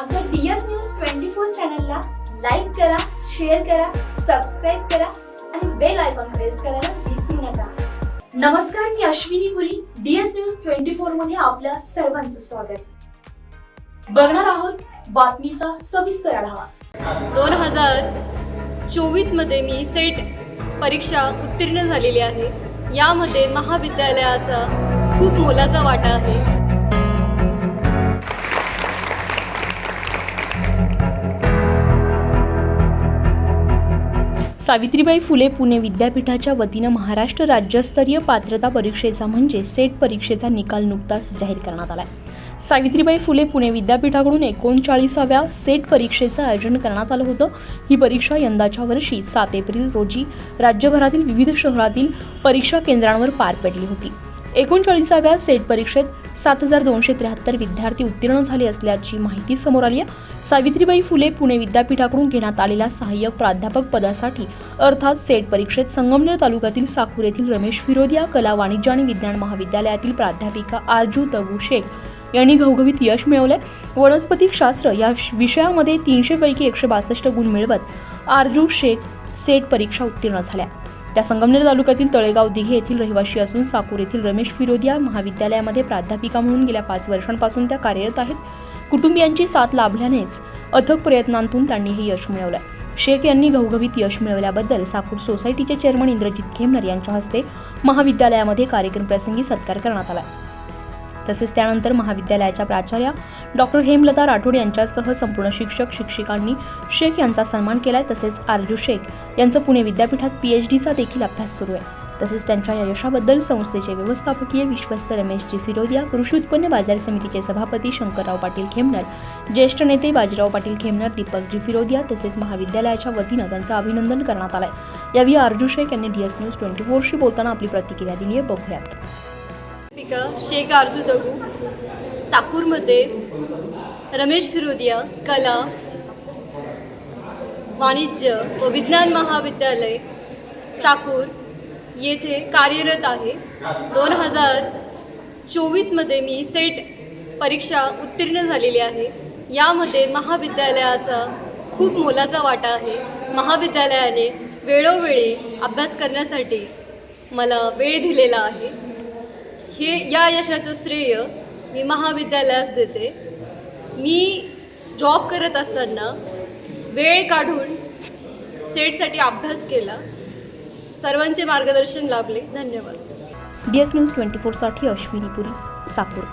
आमच्या DS news twenty four चॅनलला like करा शेअर करा सबस्क्राईब करा आणि बेल आयकॉन प्रेस करायला विसरू नका. नमस्कार मी Ashwini Puri DS news twenty फोरमध्ये आपल्या सर्वांचं स्वागत. बघणार आहोत बातमीचा सविस्तर आढावा. दोन हजार चोवीसमध्ये मी सेट परीक्षा उत्तीर्ण झालेली आहे. यामध्ये महाविद्यालयाचा खूप मोलाचा वाटा आहे. सावित्रीबाई फुले पुणे विद्यापीठाच्या वतीनं महाराष्ट्र राज्यस्तरीय पात्रता परीक्षेचा म्हणजे सेट परीक्षेचा निकाल नुकताच जाहीर करण्यात आला सावित्रीबाई फुले पुणे विद्यापीठाकडून एकोणचाळीसाव्या सेट परीक्षेचं आयोजन करण्यात आलं होतं. ही परीक्षा यंदाच्या वर्षी सात एप्रिल रोजी राज्यभरातील विविध शहरातील परीक्षा केंद्रांवर पार पडली होती. एकोणचाळीसाव्या सेट परीक्षेत सात हजार दोनशे त्र्याहत्तर विद्यार्थी उत्तीर्ण झाले असल्याची माहिती समोर आली आहे. सावित्रीबाई फुले पुणे विद्यापीठाकडून घेण्यात आलेल्या सहाय्यक प्राध्यापक पदासाठी अर्थात सेट परीक्षेत संगमनेर तालुक्यातील साकूर येथील रमेश विरोधिया कला वाणिज्य आणि विज्ञान महाविद्यालयातील प्राध्यापिका आरजू तगू शेख यांनी घवघवीत यश मिळवलंय. वनस्पतिशास्त्र या विषयामध्ये तीनशे पैकी एकशे बासष्ट गुण मिळवत आरजू शेख सेट परीक्षा उत्तीर्ण झाल्या. त्या संगमनेर तालुक्यातील तळेगाव दिघे येथील रहिवासी असून साकूर येथील रमेश फिरोदिया महाविद्यालयामध्ये प्राध्यापिका म्हणून गेल्या पाच वर्षांपासून त्या कार्यरत आहेत. कुटुंबियांची साथ लाभल्यानेच अथक प्रयत्नांतून त्यांनी हे यश मिळवलं शेख यांनी घवघवीत यश मिळवल्याबद्दल साकूर सोसायटीचे चेअरमन इंद्रजित खेमनर यांच्या हस्ते महाविद्यालयामध्ये कार्यक्रम प्रसंगी सत्कार करण्यात आला. तसेच त्यानंतर महाविद्यालयाच्या प्राचार्या डॉक्टर हेमलता राठोड यांच्यासह संपूर्ण शिक्षक शिक्षिकांनी शेख यांचा सन्मान केलाय. तसेच आरजू शेख यांचं पुणे विद्यापीठात पीएच डीचा देखील अभ्यास सुरू आहे. तसेच त्यांच्या या यशाबद्दल संस्थेचे व्यवस्थापकीय विश्वस्त रमेशजी फिरोदिया कृषी उत्पन्न बाजार समितीचे सभापती शंकरराव पाटील खेमनर ज्येष्ठ नेते बाजीराव पाटील खेमनर दीपकजी फिरोदिया तसेच महाविद्यालयाच्या वतीनं त्यांचं अभिनंदन करण्यात आलंय. यावेळी आरजू शेख यांनी डीएस न्यूज ट्वेंटी फोरशी बोलताना आपली प्रतिक्रिया दिली आहे बघूयात. पिका शेख आरजू दगू साकूरमध्ये रमेश फिरोदिया कला वाणिज्य व विज्ञान महाविद्यालय साकूर येथे कार्यरत आहे. दोन हजार चोवीसमध्ये मी सेट परीक्षा उत्तीर्ण झालेली आहे. यामध्ये महाविद्यालयाचा खूप मोलाचा वाटा आहे. महाविद्यालयाने वेळोवेळी अभ्यास करण्यासाठी मला वेळ दिलेला आहे. हे या यशाचं श्रेय मी महाविद्यालयास देते. मी जॉब करत असताना वेळ काढून सेटसाठी अभ्यास केला. सर्वांचे मार्गदर्शन लाभले. धन्यवाद. डी एस न्यूज ट्वेंटी फोरसाठी अश्विनी पुरी साकूर